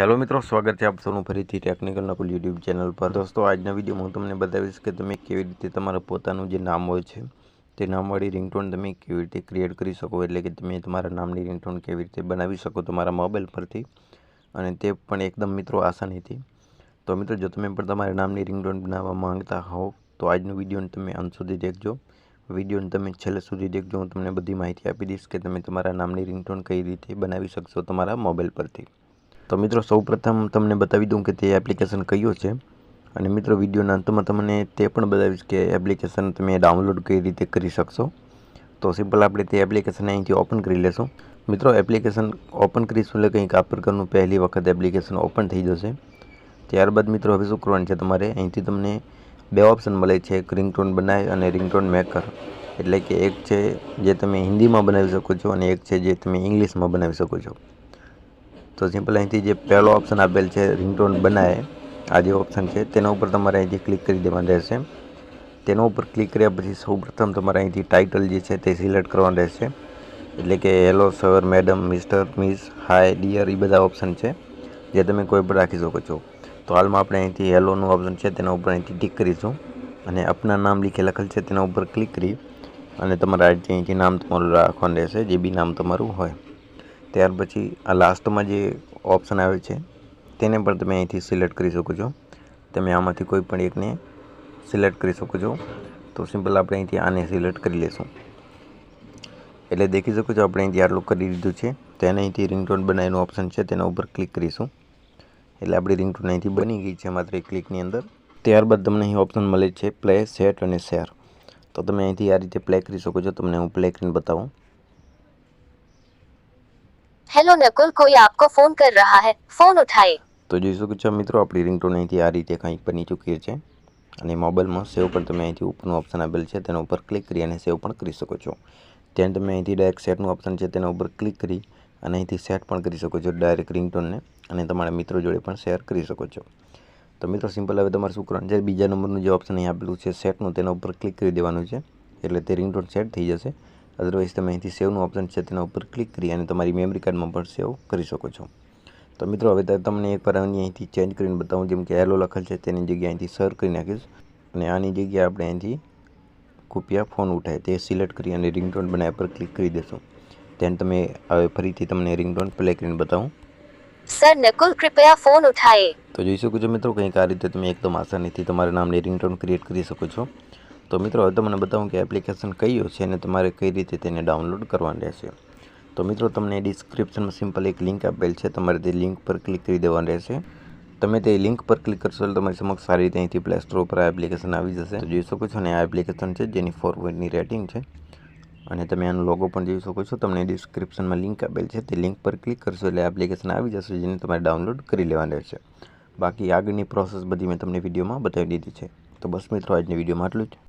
Hello મિત્રો, સ્વાગત છે આપ સૌનું ફરીથી ટેકનિકલ નકુલ યુટ્યુબ ચેનલ પર. દોસ્તો, આજના વિડીયોમાં હું તમને બતાવીશ કે તમે કેવી રીતે તમારા પોતાનું જે નામ હોય છે, તે નામવાળી રિંગટોન તમે કેવી રીતે ક્રિએટ કરી શકો, એટલે કે તમે તમારા નામની રિંગટોન કેવી રીતે બનાવી શકો તમારા મોબાઈલ પરથી. અને તે પણ એકદમ મિત્રો આસાનીથી. તો મિત્રો, જો તમે પણ તમારા નામની રિંગટોન બનાવવા માંગતા હોવ તો આજનું વિડીયોને તમે અંત સુધી દેખજો. વિડીયોને તમે છેલ્લે સુધી દેખજો, હું તમને બધી માહિતી આપી દઈશ કે તમે તમારા નામની રિંગટોન કઈ રીતે બનાવી શકશો તમારા મોબાઈલ પરથી. તો મિત્રો, સૌપ્રથમ તમને બતાવી દઉં કે તે એપ્લિકેશન કયો છે. અને મિત્રો, વિડીયોના અંતમાં તમને તે પણ બતાવીશ કે એપ્લિકેશન તમે ડાઉનલોડ કઈ રીતે કરી શકશો. તો સિમ્પલ આપણે તે એપ્લિકેશન અહીંથી ઓપન કરી લેશું. મિત્રો એપ્લિકેશન ઓપન કરીશું એટલે કંઈક આ પ્રકારનું પહેલી વખત એપ્લિકેશન ઓપન થઈ જશે. ત્યારબાદ મિત્રો, હવે શું કરવાનું છે તમારે અહીંથી તમને બે ઓપ્શન મળે છે. એક રિંગટોન બનાવે અને રિંગટોન મેકર એટલે કે એક છે જે તમે હિન્દીમાં બનાવી શકો છો અને એક છે જે તમે ઇંગ્લિશમાં બનાવી શકો છો. તો સિમ્પલ અહીંથી જે પહેલો ઓપ્શન આપેલ છે રિંગટોન બનાવે, આ જે ઓપ્શન છે, તેના ઉપર તમારે અહીંથી ક્લિક કરી દેવાનું રહેશે. તેના ઉપર ક્લિક કર્યા પછી સૌપ્રથમ તમારે અહીંથી ટાઇટલ જે છે તે સિલેક્ટ કરવાનું રહેશે. એટલે કે hello sir madam mister miss hi dear એ બધા ઓપ્શન છે, જે તમે કોઈ પણ રાખી શકો છો. તો હાલમાં આપણે અહીંથી હેલોનું ઓપ્શન છે, તેના ઉપર અહીંથી ટીક કરીશું. અને આપના નામ લીખે લખેલ છે, તેના ઉપર ક્લિક કરી અને તમારા અહીંથી નામ તમારું રાખવાનું રહેશે, જે બી નામ તમારું હોય. ત્યાર પછી આ લાસ્ટમાં જે ઓપ્શન આવે છે, તેને પણ તમે અહીંથી સિલેક્ટ કરી શકો છો. તમે આમાંથી કોઈ પણ એકને સિલેક્ટ કરી શકો છો. તો સિમ્પલ આપણે અહીંથી આને સિલેક્ટ કરી લેશું. એટલે દેખી શકો છો આપણે અહીંથી આટલું કરી દીધું છે. તેને અહીંથી રિંગટોન બનાવીનું ઓપ્શન છે, તેના ઉપર ક્લિક કરીશું. એટલે આપણી રિંગટોન અહીંથી બની ગઈ છે માત્ર એક ક્લિકની અંદર. ત્યારબાદ તમને અહીં ઓપ્શન મળે છે પ્લે સેટ અને શેર તો તમે અહીંથી આ રીતે પ્લે કરી શકો છો. તમને હું પ્લે કરીને બતાવું. હેલો નકુલ, કોઈ આપકો ફોન કર રહા હે? ફોન ઉઠાએ તો જોઈ શકો છો મિત્રો, આપણી રિંગટોન અહીંથી આ રીતે કંઈક બની ચૂકી છે. અને મોબાઈલમાં સેવ પણ તમે અહીંથી ઉપરનું ઓપ્શન આપેલ છે, તેના ઉપર ક્લિક કરી અને સેવ પણ કરી શકો છો. ત્યાં તમે અહીંથી ડાયરેક્ટ સેટનું ઓપ્શન છે, તેના ઉપર ક્લિક કરી અને અહીંથી સેટ પણ કરી શકો છો ડાયરેક્ટ રિંગટોનને અને તમારા મિત્રો જોડે પણ શેર કરી શકો છો. તો મિત્રો સિમ્પલ હવે તમારે શું કરવાનું છે? બીજા નંબરનું જે ઓપ્શન અહીં આપેલું છે સેટનું તેના ઉપર ક્લિક કરી દેવાનું છે. એટલે તે રિંગટોન સેટ થઈ જશે. અદરવાઇઝ તમે અહીંથી સેવનું ઓપ્શન છે તેના ઉપર ક્લિક કરી અને તમારી મેમરી કાર્ડમાં પણ સેવ કરી શકો છો. તો મિત્રો હવે તમને એકવાર અહીંથી ચેન્જ કરીને બતાવું જેમ કે એલો લખેલ છે તેની જગ્યાએ અહીંથી સર કરી નાખીશ. અને આની જગ્યાએ આપણે અહીંથી કૃપયા ફોન ઉઠાય તે સિલેક્ટ કરી અને રિંગટોન બનાવ્યા પર ક્લિક કરી દેશો. તેને તમે હવે ફરીથી તમને રિંગટોન પ્લે કરીને બતાવું. સર નકુલ કૃપયા ફોન ઉઠાએ તો જોઈ શકો છો મિત્રો કંઈક આ રીતે તમે એકદમ આસાનીથી તમારા નામની રિંગટોન ક્રિએટ કરી શકો છો. તો મિત્રો, હવે તમને બતાવું કે એપ્લિકેશન કયો છે અને તમારે કઈ રીતે તેને ડાઉનલોડ કરવાની રહેશે. તો મિત્રો, તમને ડિસ્ક્રિપ્શનમાં સિમ્પલ એક લિંક આપેલ છે. તમારે તે લિંક પર ક્લિક કરી દેવાની રહેશે. તમે તે લિંક પર ક્લિક કરશો એટલે તમારી સમક્ષ સારી રીતે અહીંથી પ્લે સ્ટોર ઉપર આ એપ્લિકેશન આવી જશે. જોઈ શકો છો અને આ એપ્લિકેશન છે જેની ફોર પોઈન્ટની રેટિંગ છે. અને તમે આનો લોગો પણ જોઈ શકો છો. તમને ડિસ્ક્રિપ્શનમાં લિંક આપેલ છે. તે લિંક પર ક્લિક કરશો એટલે એપ્લિકેશન આવી જશે જેને તમારે ડાઉનલોડ કરી લેવાની રહેશે. બાકી આગળની પ્રોસેસ બધી મેં તમને વિડીયોમાં બતાવી દીધી છે. તો બસ મિત્રો, આજની વિડીયોમાં આટલું જ.